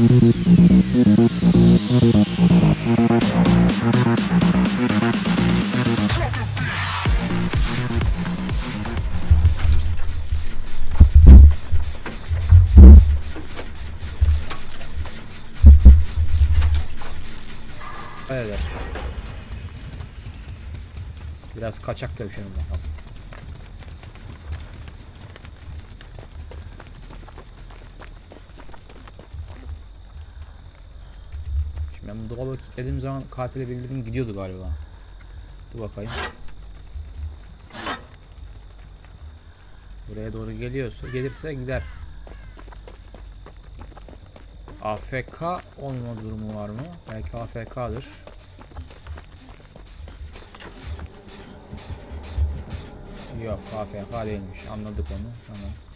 Evet. Biraz kaçak dövüşelim bakalım. Ben bu dolabı kilitlediğim zaman katile bildirim gidiyordu galiba. Dur bakayım. Buraya doğru geliyorsa, gelirse gider. AFK olma durumu var mı? Belki AFK'dır. Yok AFK değilmiş. Anladık onu. Tamam.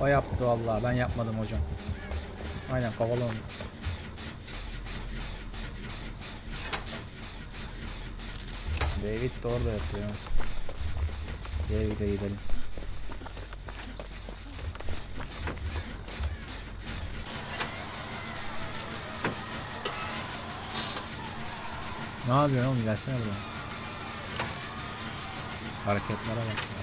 O yaptı vallahi ben yapmadım hocam. Aynen kavala onu. David de orada yapıyor. David'e gidelim. Ne yapıyorsun oğlum gelsene buraya. Hareketlere bak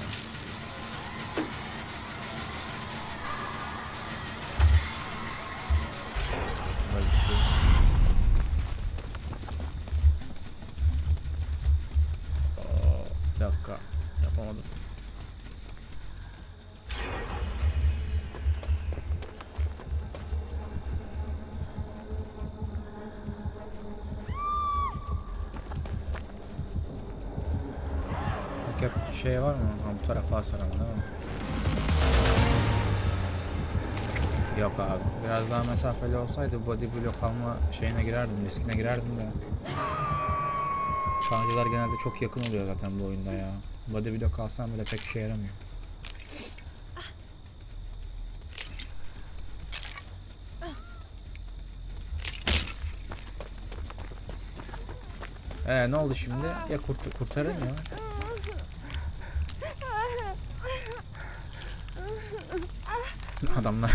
şey var mı? Ha, bu tarafa asarım değil mi? Yok abi. Biraz daha mesafeli olsaydı body block alma şeyine girerdim, riskine girerdim de. Çancılar genelde çok yakın oluyor zaten bu oyunda ya. Body block alsam bile pek işe yaramıyor. Ee ne oldu şimdi? Ya kurt kurtarın ya. Adamlar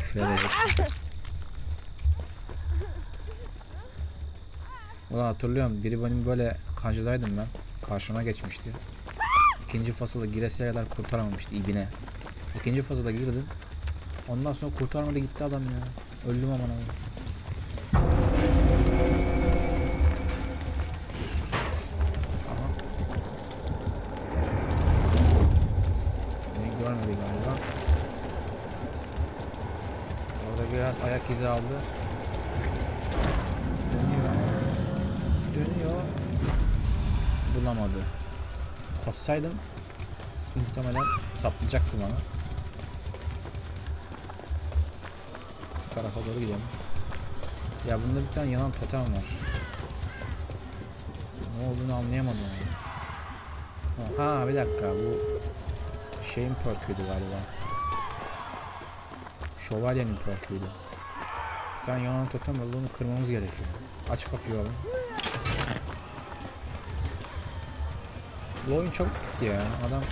küfür edecek. Ulan hatırlıyorum biri benim böyle kancadaydım ben. Karşıma geçmişti. İkinci fasıla gireseye kadar kurtaramamıştı ibine. İkinci fasıla girdim. Ondan sonra kurtarmadı gitti adam ya. Öldüm aman aman. Biraz ayak izi aldı. Dönüyor. Dönüyor. Bulamadı. Koşsaydım muhtemelen saplayacaktım onu. Şu tarafa doğru gidelim. Ya bunda bir tane yanan totem var. Ne olduğunu anlayamadım. Ha bir dakika bu şeyin perküydü galiba. Şövalyenin perküydü. Bir tane yanan totem var onu kırmamız gerekiyor. Aç kapıyı oğlum. Bu oyun çok bitti ya. Adam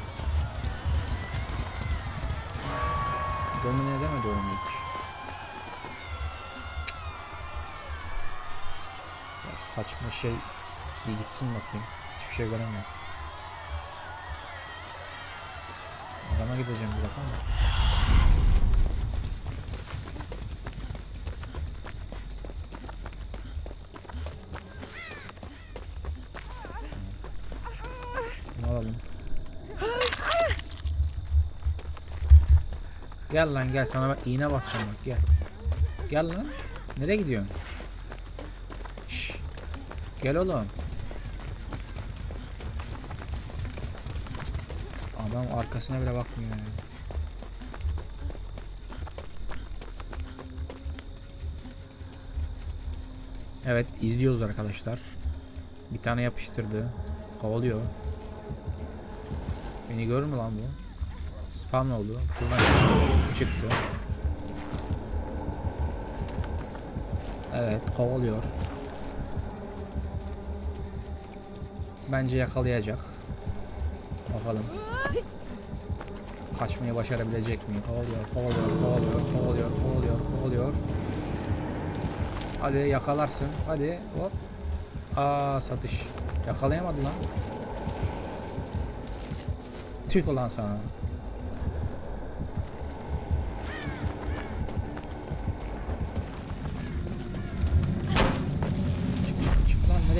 domine edemedi oyunu hiç. Ya saçma şey bir gitsin bakayım. Hiçbir şey göremiyorum. Adama gideceğim bir. Bunu Gel lan gel sana bak iğne basacağım bak gel. Gel lan. Nereye gidiyorsun? Şş. Gel oğlum. Adam arkasına bile bakmıyor ya. Evet izliyoruz arkadaşlar. Bir tane yapıştırdı. Kovalıyor. Beni görür mü lan bu? Spam oldu. Şuradan çıktı. çıktı. Evet kovalıyor. Bence yakalayacak. Bakalım. Kaçmayı başarabilecek mi? Kovalıyor, kovalıyor, kovalıyor, kovalıyor, kovalıyor, kovalıyor. Hadi yakalarsın. Hadi hop. Aa satış. Yakalayamadı lan. Tüh ulan sana.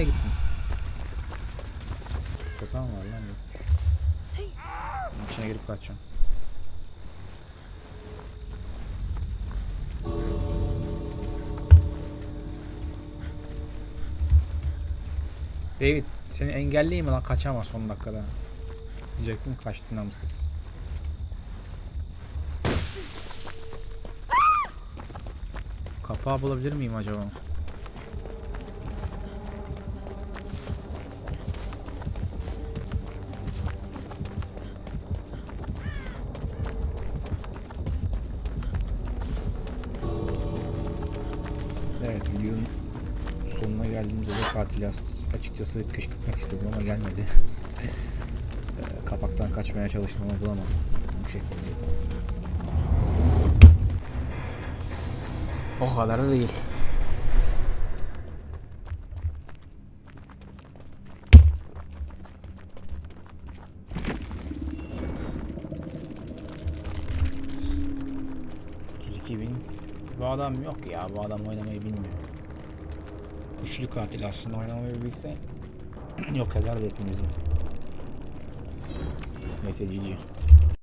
Nereye gittin? Kotan var lan yok. Bunun İçine girip kaçacağım. David seni engelleyeyim mi lan kaçamaz son dakikada. Diyecektim kaçtın namussuz. Kapağı bulabilir miyim acaba? Evet videonun sonuna geldiğimizde de katili as- açıkçası kışkırtmak istedim ama gelmedi. Ee, Kapaktan kaçmaya çalıştım ama bulamadım. Bu şekildeydi. O kadar da değil. bin. Bu adam yok ya. Bu adam oynamayı bilmiyor. Güçlü katil aslında oynamayı bilse yok ederdi hepimizi. Neyse cici.